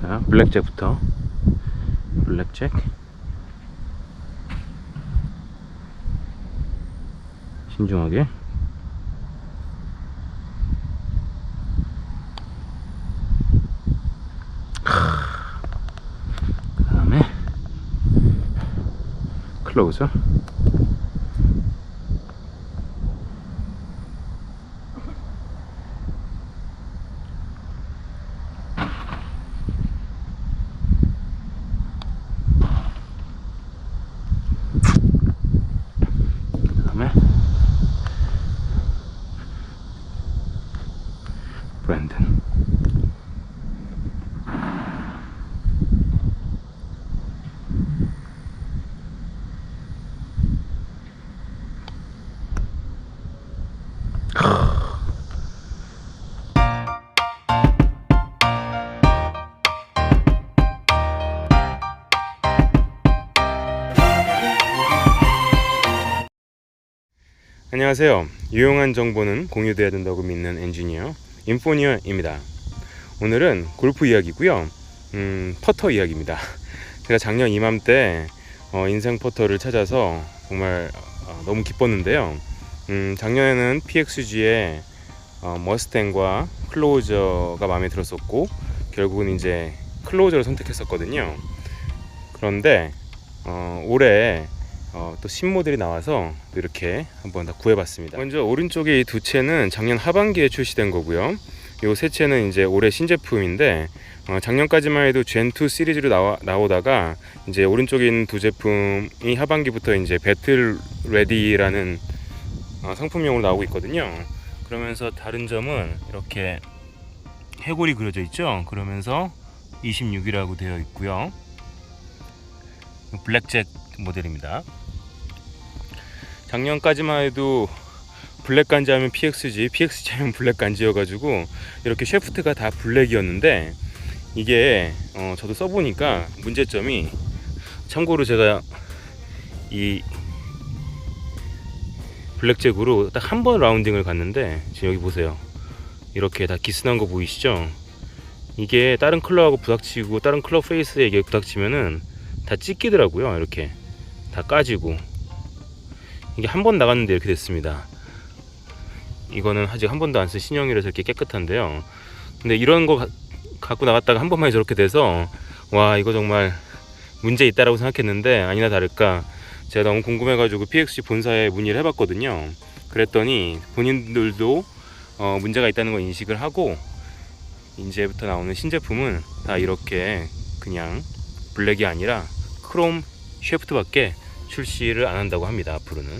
자, 블랙잭부터. 블랙잭. 신중하게. 그 다음에 클로즈. 그 안녕하세요. 유용한 정보는 공유돼야 된다고 믿는 엔지니어 인포니어입니다. 오늘은 골프 이야기고요. 음, 퍼터 이야기입니다. 제가 작년 이맘때 어, 인생 퍼터를 찾아서 정말 어, 너무 기뻤는데요. 음, 작년에는 PXG의 어, 머스탱과 클로저가 마음에 들었었고 결국은 이제 클로저를 선택했었거든요. 그런데 어, 올해 어, 또 신모델이 나와서 이렇게 한번 다 구해봤습니다. 먼저 오른쪽에 이 두 채는 작년 하반기에 출시된 거고요. 요세 채는 이제 올해 신제품인데 어, 작년까지만 해도 젠2 시리즈로 나와, 나오다가 이제 오른쪽에 있는 두 제품이 하반기부터 이제 배틀 레디라는 어, 상품명으로 나오고 있거든요. 그러면서 다른 점은 이렇게 해골이 그려져 있죠. 그러면서 26이라고 되어 있고요. 블랙잭 모델입니다. 작년까지만 해도 블랙 간지 하면 PXG, PXG 하면 블랙 간지여가지고 이렇게 쉐프트가 다 블랙이었는데 이게 어, 저도 써보니까 문제점이 참고로 제가 이 블랙잭으로 딱 한 번 라운딩을 갔는데 지금 여기 보세요 이렇게 다 기스난 거 보이시죠 이게 다른 클럽하고 부닥치고 다른 클럽 페이스에 이게 부닥치면은 다 찢기더라고요. 이렇게 다 까지고. 이게 한 번 나갔는데 이렇게 됐습니다. 이거는 아직 한 번도 안 쓴 신형이라서 이렇게 깨끗한데요. 근데 이런 거 가- 갖고 나갔다가 한 번만에 저렇게 돼서 와 이거 정말 문제 있다라고 생각했는데 아니나 다를까 제가 너무 궁금해가지고 PXG 본사에 문의를 해봤거든요. 그랬더니 본인들도 어, 문제가 있다는 걸 인식을 하고 이제부터 나오는 신제품은 다 이렇게 그냥 블랙이 아니라 크롬 쉐프트밖에 출시를 안 한다고 합니다 앞으로는.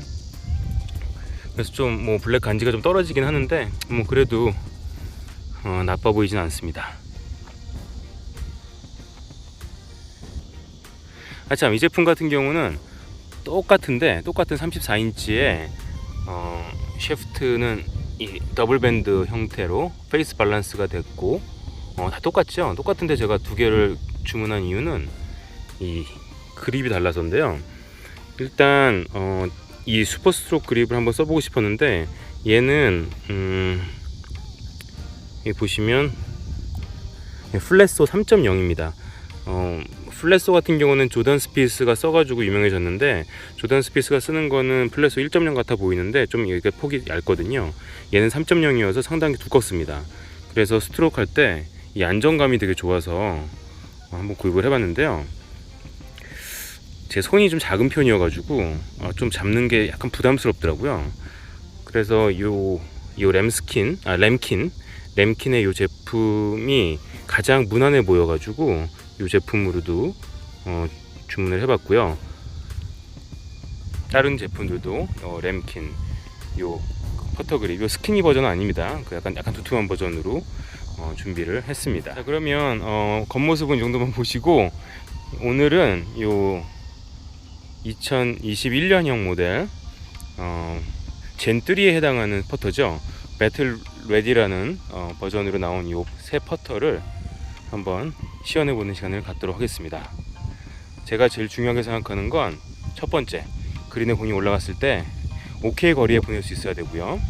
그래서 좀 뭐 블랙 간지가 좀 떨어지긴 하는데 뭐 그래도 어, 나빠 보이진 않습니다. 아참 이 제품 같은 경우는 똑같은데 똑같은 34인치에 어, 쉐프트는 이 더블 밴드 형태로 페이스 밸런스가 됐고 어, 다 똑같죠? 똑같은데 제가 두 개를 주문한 이유는 이 그립이 달라서인데요. 일단 어, 이 슈퍼 스트로크 그립을 한번 써보고 싶었는데 얘는 음, 여기 보시면 플랫소 3.0입니다. 어, 플랫소 같은 경우는 조던 스피스가 써가지고 유명해졌는데 조던 스피스가 쓰는 거는 플랫소 1.0 같아 보이는데 좀 이게 폭이 얇거든요. 얘는 3.0이어서 상당히 두껍습니다. 그래서 스트로크 할 때 이 안정감이 되게 좋아서 한번 구입을 해봤는데요. 제 손이 좀 작은 편이어가지고 어, 좀 잡는 게 약간 부담스럽더라고요. 그래서 요, 요 램스킨, 아 램킨, 램킨의 요 제품이 가장 무난해 보여가지고 요 제품으로도 어, 주문을 해봤고요. 다른 제품들도 어, 램킨, 요 퍼터 그립, 요 스키니 버전은 아닙니다. 그 약간 약간 두툼한 버전으로 어, 준비를 했습니다. 자, 그러면 어, 겉모습은 이 정도만 보시고 오늘은 요 2021년형 모델 어, 젠3에 해당하는 퍼터죠. 배틀 레디라는 어, 버전으로 나온 이 새 퍼터를 한번 시연해 보는 시간을 갖도록 하겠습니다. 제가 제일 중요하게 생각하는 건 첫 번째 그린에 공이 올라갔을 때 OK 거리에 보낼 수 있어야 되고요.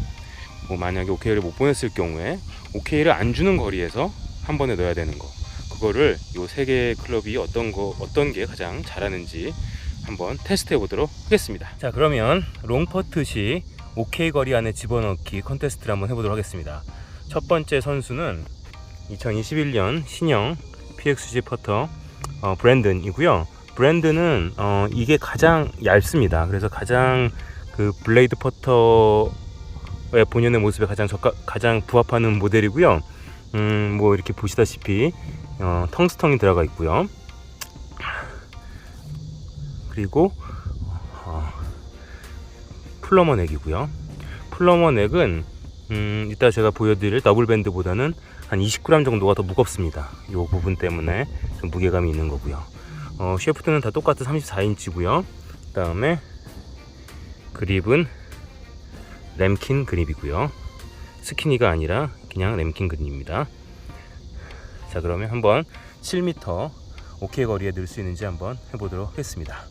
뭐 만약에 OK를 못 보냈을 경우에 OK를 안 주는 거리에서 한 번에 넣어야 되는 거. 그거를 요세개 클럽이 어떤 거 어떤 게 가장 잘하는지 한번 테스트해 보도록 하겠습니다. 자 그러면 롱퍼트시 OK 거리 안에 집어넣기 컨테스트를 한번 해보도록 하겠습니다. 첫 번째 선수는 2021년 신형 PXG 퍼터 어, 브랜든이고요. 브랜드는 어, 이게 가장 얇습니다. 그래서 가장 그 블레이드 퍼터의 본연의 모습에 가장 적가, 가장 부합하는 모델이고요. 음, 뭐 이렇게 보시다시피 어, 텅스턴이 들어가 있고요. 그리고 어, 플러머 넥이고요. 플러머 넥은 음, 이따 제가 보여드릴 더블 밴드보다는 한 20g 정도가 더 무겁습니다. 이 부분 때문에 좀 무게감이 있는 거고요. 어, 셰프트는 다 똑같은 34인치고요. 그 다음에 그립은 램킨 그립이고요. 스키니가 아니라 그냥 램킨 그립입니다. 자 그러면 한번 7m OK 거리에 넣을 수 있는지 한번 해보도록 하겠습니다.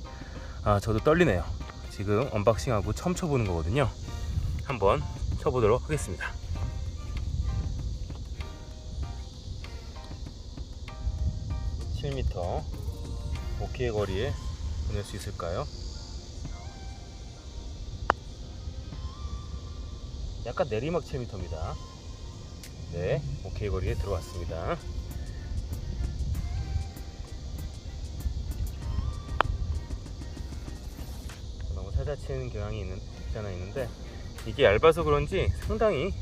아 저도 떨리네요. 지금 언박싱하고 처음 쳐보는 거거든요. 한번 쳐보도록 하겠습니다. (7m) OK 거리에 보낼 수 있을까요? 약간 내리막 7m입니다. 네, OK 거리에 들어왔습니다. 살자치는 경향이 있는, 있지 않아 있는데 이게 얇아서 그런지 상당히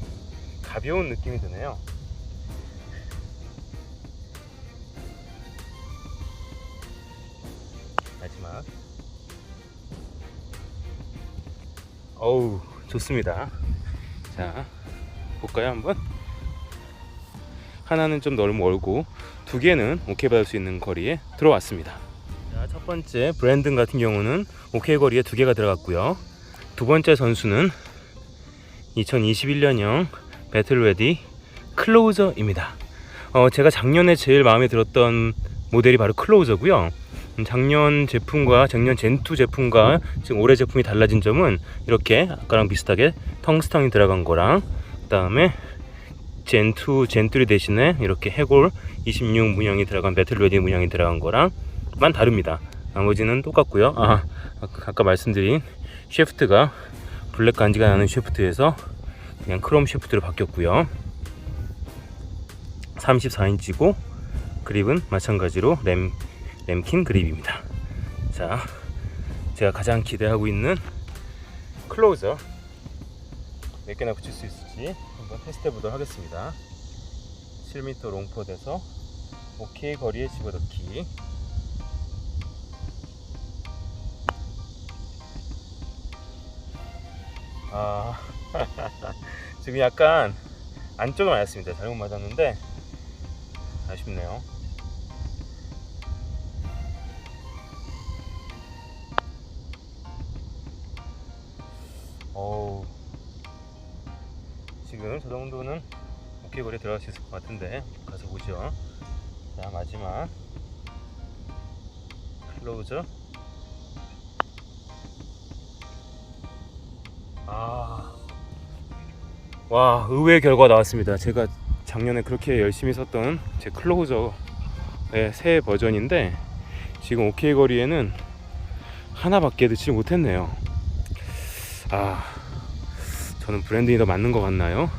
가벼운 느낌이 드네요. 마지막. 어우, 좋습니다. 자, 볼까요, 한번? 하나는 좀 너무 멀고 두 개는 오케이 받을 수 있는 거리에 들어왔습니다. 자, 첫 번째 브랜든 같은 경우는 오케이 거리에 두 개가 들어갔고요. 두 번째 선수는 2021년형 배틀레디 클로저입니다. 어, 제가 작년에 제일 마음에 들었던 모델이 바로 클로저고요. 음, 작년 제품과 작년 젠2 제품과 지금 올해 제품이 달라진 점은 이렇게 아까랑 비슷하게 텅스턴이 들어간 거랑 그 다음에 젠2, 젠3 대신에 이렇게 해골 26 문양이 들어간 배틀레디 문양이 들어간 거랑만 다릅니다. 나머지는 똑같고요. 아, 아까 말씀드린 셰프트가 블랙 간지가 나는 셰프트에서 그냥 크롬 셰프트로 바뀌었고요. 34인치고 그립은 마찬가지로 램, 램킨 그립입니다. 자, 제가 가장 기대하고 있는 클로저 몇 개나 붙일 수 있을지 한번 테스트 해 보도록 하겠습니다. 7m 롱포드에서 OK 거리에 집어넣기 아 지금 약간 안쪽을 맞았습니다. 잘못 맞았는데 아쉽네요. 어우 지금 저 정도는 오케이 거리에 들어갈 수 있을 것 같은데 가서 보죠. 자 마지막 클로저 와, 의외의 결과가 나왔습니다. 제가 작년에 그렇게 열심히 썼던 제 클로저의 새 버전인데 지금 OK 거리에는 하나밖에 넣지 못했네요. 아, 저는 브랜딩이 더 맞는 것 같나요?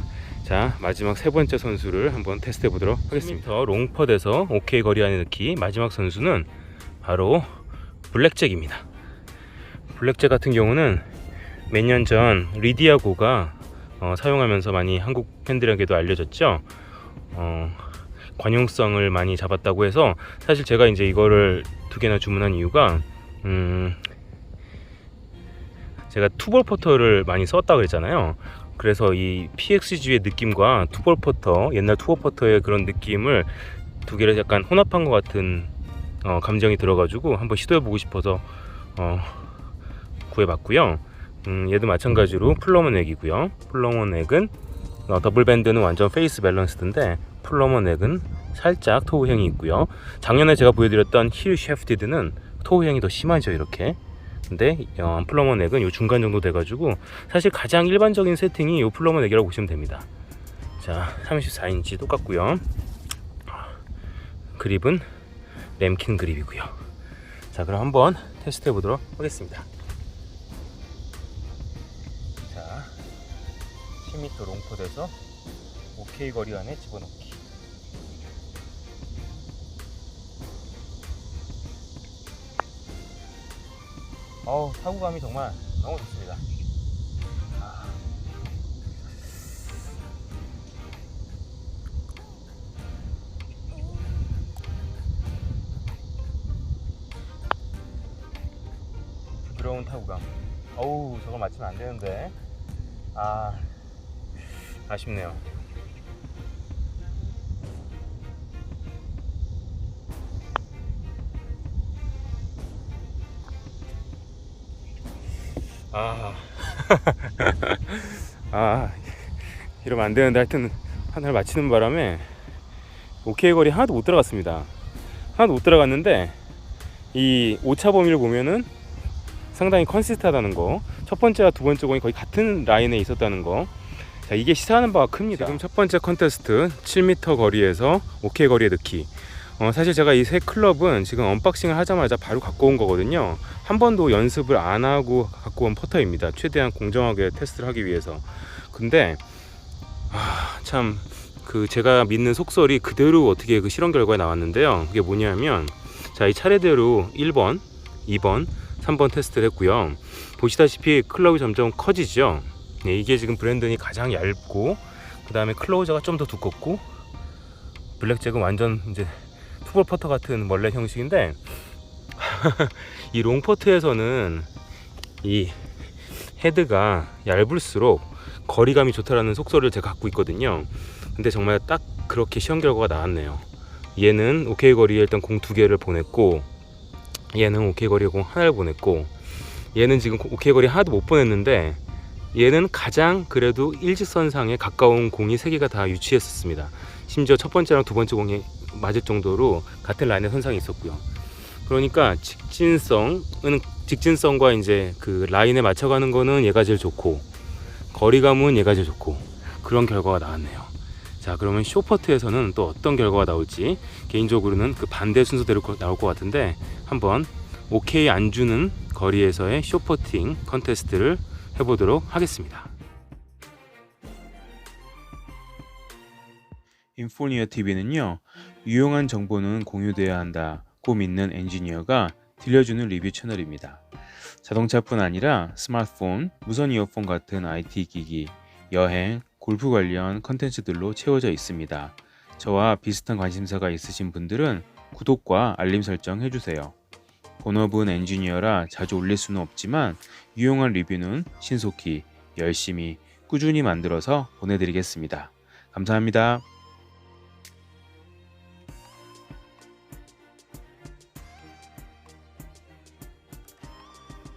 자, 마지막 세 번째 선수를 한번 테스트해 보도록 하겠습니다. 롱퍼드에서 OK 거리 안에 넣기 마지막 선수는 바로 블랙잭입니다. 블랙잭 같은 경우는 몇 년 전 리디아고가 어, 사용하면서 많이 한국 팬들에게도 알려졌죠. 어, 관용성을 많이 잡았다고 해서 사실 제가 이제 이거를 두 개나 주문한 이유가 음, 제가 투볼 포터를 많이 썼다 그랬잖아요. 그래서 이 PXG의 느낌과 투볼 포터 옛날 투볼 포터의 그런 느낌을 두 개를 약간 혼합한 것 같은 어, 감정이 들어가지고 한번 시도해보고 싶어서 어, 구해봤고요. 음, 얘도 마찬가지로 플러머 넥이고요. 플러머 넥은 어, 더블 밴드는 완전 페이스 밸런스인데 플러머 넥은 살짝 토우형이 있고요. 작년에 제가 보여드렸던 힐 셰프티드는 토우형이 더 심하죠 이렇게. 근데 어, 플러머 넥은 요 중간 정도 돼가지고 사실 가장 일반적인 세팅이 요 플러머 넥이라고 보시면 됩니다. 자, 34인치 똑같고요. 그립은 램킨 그립이고요. 자, 그럼 한번 테스트 해보도록 하겠습니다. 10m 롱포드에서 OK 거리 안에 집어넣기. 어우, 타구감이 정말 너무 좋습니다. 아. 부드러운 타구감. 어우, 저거 맞추면 안 되는데. 아, 아쉽네요. 아, 아, 이러면 안 되는데 하여튼 하나를 맞히는 바람에 오케이 거리 하나도 못 들어갔습니다. 하나도 못 들어갔는데 이 오차 범위를 보면은 상당히 컨시스트하다는 거. 첫 번째와 두 번째 공이 거의 같은 라인에 있었다는 거. 자, 이게 시사하는 바가 큽니다. 지금 첫 번째 컨테스트 7m 거리에서 오케이 거리에 넣기. 어, 사실 제가 이 새 클럽은 지금 언박싱을 하자마자 바로 갖고 온 거거든요. 한 번도 연습을 안 하고 갖고 온 퍼터입니다. 최대한 공정하게 테스트를 하기 위해서. 근데 아, 참 그 제가 믿는 속설이 그대로 어떻게 그 실험 결과에 나왔는데요. 그게 뭐냐면 자, 이 차례대로 1번, 2번, 3번 테스트를 했고요. 보시다시피 클럽이 점점 커지죠. 네, 이게 지금 브랜든이 가장 얇고 그 다음에 클로저가 좀 더 두껍고 블랙잭은 완전 이제 투볼 퍼터 같은 멀렛 형식인데 이 롱퍼트에서는 이 헤드가 얇을수록 거리감이 좋다라는 속설을 제가 갖고 있거든요. 근데 정말 딱 그렇게 시험 결과가 나왔네요. 얘는 오케이 거리에 일단 공 두 개를 보냈고 얘는 오케이 거리에 공 하나를 보냈고 얘는 지금 오케이 거리 하나도 못 보냈는데 얘는 가장 그래도 일직선상에 가까운 공이 세 개가 다 유치했었습니다. 심지어 첫 번째랑 두 번째 공이 맞을 정도로 같은 라인에 선상이 있었고요. 그러니까 직진성은 직진성과 이제 그 라인에 맞춰가는 거는 얘가 제일 좋고 거리감은 얘가 제일 좋고 그런 결과가 나왔네요. 자 그러면 쇼퍼트에서는 또 어떤 결과가 나올지 개인적으로는 그 반대 순서대로 거- 나올 것 같은데 한번 오케이 안 주는 거리에서의 쇼퍼팅 컨테스트를 해보도록 하겠습니다. 인포니어 TV는요 유용한 정보는 공유돼야 한다고 믿는 엔지니어가 들려주는 리뷰 채널입니다. 자동차뿐 아니라 스마트폰, 무선 이어폰 같은 IT 기기, 여행, 골프 관련 컨텐츠들로 채워져 있습니다. 저와 비슷한 관심사가 있으신 분들은 구독과 알림 설정 해주세요. 본업은 엔지니어라 자주 올릴 수는 없지만 유용한 리뷰는 신속히 열심히 꾸준히 만들어서 보내드리겠습니다. 감사합니다.